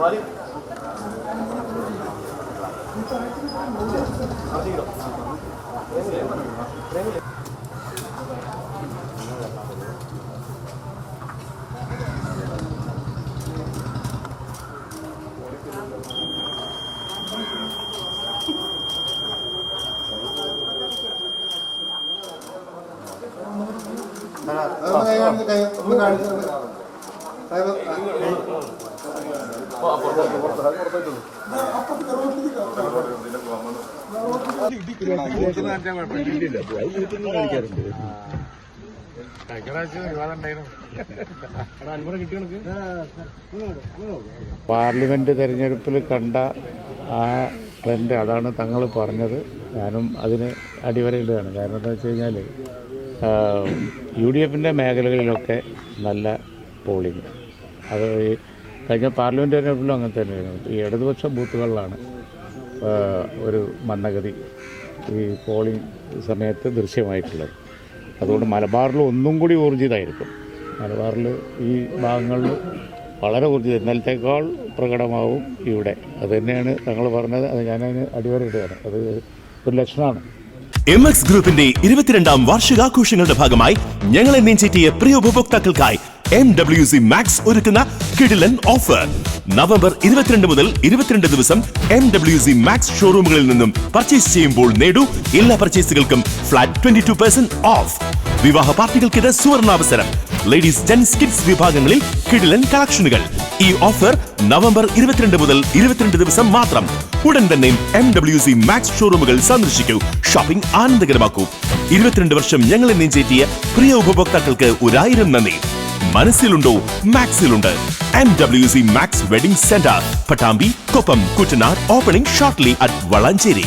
座り。だから、あの映画に、പാർലമെന്റ് തെരഞ്ഞെടുപ്പിൽ കണ്ട ആ ട്രെൻഡ് അതാണ് തങ്ങൾ പറഞ്ഞത്. ഞാനും അതിന് അടിവരയിടുകയാണ്. കാരണം എന്താ വെച്ച് കഴിഞ്ഞാൽ യു ഡി എഫിന്റെ മേഖലകളിലൊക്കെ നല്ല പോളിംഗ്. അത് കഴിഞ്ഞ പാർലമെന്റ് തെരഞ്ഞെടുപ്പിലും അങ്ങനെ തന്നെയായിരുന്നു. ഈ ഇടതുപക്ഷ ബൂത്തുകളിലാണ് ഒരു മന്ദഗതി ഈ പോളിംഗ് സമയത്ത് ദൃശ്യമായിട്ടുള്ളത്. അതുകൊണ്ട് മലബാറിൽ ഒന്നും കൂടി ഊർജിതമായിരിക്കും. മലബാറിൽ ഈ ഭാഗങ്ങളിൽ വളരെ ഊർജിതം. ഇന്നലത്തേക്കാൾ പ്രകടമാവും ഇവിടെ. അത് തന്നെയാണ് തങ്ങൾ പറഞ്ഞത്. അത് ഞാനതിന് അടിവരയിടുകയാണ്. അത് ഒരു ലക്ഷണമാണ്. എം എക്സ് ഗ്രൂപ്പിന്റെ ഇരുപത്തിരണ്ടാം വാർഷികാഘോഷങ്ങളുടെ ഭാഗമായി ഞങ്ങളെ നീഞ്ചേറ്റിയ പ്രിയ ഉപഭോക്താക്കൾക്കായി എം ഡബ്ല്യു സി മാക്സ് ഒരുക്കുന്ന കിടിലൻ ഓഫർ നവംബർ ഇരുപത്തിരണ്ട് മുതൽ ഇരുപത്തിരണ്ട് ദിവസം എം ഡബ്ല്യു സി മാക്സ് ഷോറൂമുകളിൽ നിന്നും പർച്ചേസ് ചെയ്യുമ്പോൾ നേടൂ എല്ലാ പർച്ചേസുകൾക്കും flat twenty two percent off വിവാഹ പാർട്ടികൾക്കിത് സുവർണാവസരം. ലേഡീസ് ജെൻസ് കിഡ്സ് വിഭാഗങ്ങളിൽ കിടിലൻ കളക്ഷനുകൾ ഈ ഓഫർ നവംബർ ഇരുപത്തിരണ്ട് മുതൽ ഇരുപത്തിരണ്ട് ദിവസം മാത്രം. ഉടൻ തന്നെ എം ഡബ്ല്യു സി മാക്സ് ഷോറൂമുകൾ സന്ദർശിക്കൂ. ഷോപ്പിംഗ് ആനന്ദകരമാക്കൂ. ഇരുപത്തിരണ്ട് വർഷം ഞങ്ങളെ നെഞ്ചേറ്റിയ പ്രിയ ഉപഭോക്താക്കൾക്ക് ഒരായിരം നന്ദി. മനസ്സിലുണ്ടോ? മാക്സിലുണ്ട്. M W C Max wedding centre Pattambi Koppam Kuttanad opening shortly at Valanchery.